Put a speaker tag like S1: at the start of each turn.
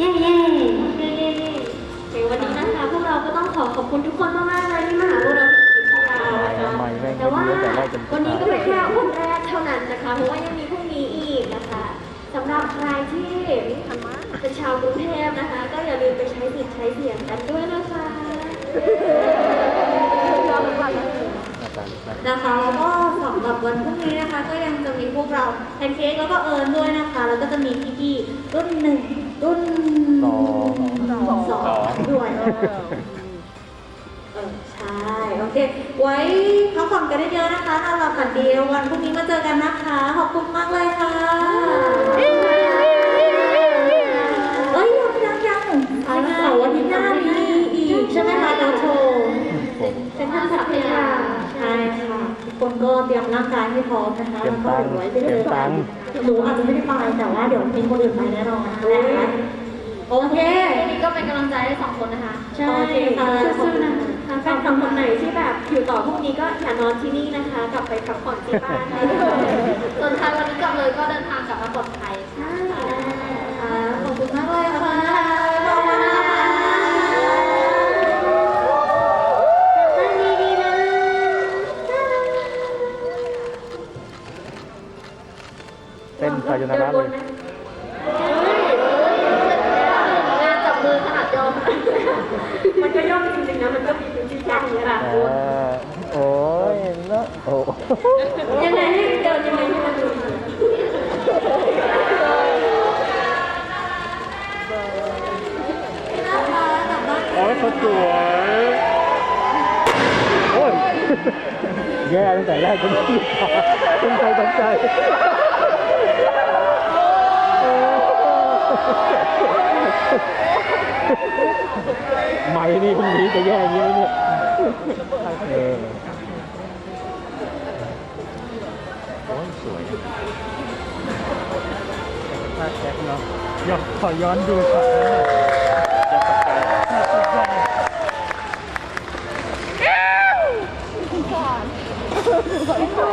S1: เย้เย้เย้เย้เย้ในวันนี้นะคะพวกเราก็ต้องขอขอบคุณทุกคนมากๆเลยที่มาหาพวกเราที่เรานะคะ
S2: ใหม่แม่ง
S1: แต่ว่า
S2: ไม่ดีแต่แรกจน
S1: วันนี้ก็เป็นแค่วันแรกเท่านั้นนะคะ เพราะว่ายังมีพรุ่งนี้อีกนะคะสำหรับใครที่เป็นชาวกรุงเทพนะคะ ก็อย่าลืมไปใช้สิทธิ์ใช้เสียงกันด้วยนะคะ
S3: นะคะแล้วก็สำหรับวันพรุ่งนี้นะคะ ก็ยังจะมีพวกเราแพนเค้กแล้วก็เอิญด้วยนะคะ แล้วก็จะมีพี่ๆ รุ่นหนึ่งรุ่น
S2: สอง
S3: สองสองด้วยเออใช่ โอเค ไว้พักผ่อนกันเยอะๆนะคะนอนหลับฝันดีวันพรุ่งนี้มาเจอกันนะคะ ขอบคุณมากเลยค่ะเอ้ยยังยังยังวันเสาร์วันที่หน้ามีอีกใช่ไหมคะโดโชว์
S1: เป็นท่านพัทยา
S3: ใช่ค่ะทุกคนก็เตรียมร่างกายให้พร้อมนะคะแล้วก็ไว้ไป
S2: เตรี
S3: เลย
S2: มตังค์
S3: หนูอาจจะไม่ได้ไปแต่ว่าเดี๋ยวมีคนอื่นไปแน่นอนนะคะโอเค
S1: นี่ก็เป็นกำลังใจให้สองคนนะคะ
S3: ใช่ค่ะ
S1: สู้ๆนะคะแฟนคลับคนไหนที่แบบอยู่ต่อพรุ่งนี้ก็อย่านอนที่นี่นะคะ กลับไปพักผ่อนที่บ้านนะคะส่วนใครวันนี้กลับเลยก็เดินทางกลับมาปลอดภัย
S3: เต้
S2: นไซโยนาระเลย
S1: งานจับมือขนาดยอมมันก็ย่อมจริงๆนะ มันก็มีพื้นที่แค่นี้ค่ะ
S2: อ่าโอ้ยเนอะโอ้
S1: ยังไงให้เดินยังไงให้มันดูดี
S2: โอ้ยเขาสวยโอ้ยแย่ตั้งแต่แรกจนสุดท้ายสนใจสนใจ ไม้นี่พรุ่งนี้จะแย่เงี้ยเนี่ยโอ้ยสวยภาแจ็คเนาะย้อนขอย้อนดูช็อตนั้นน่อยจะตค่อ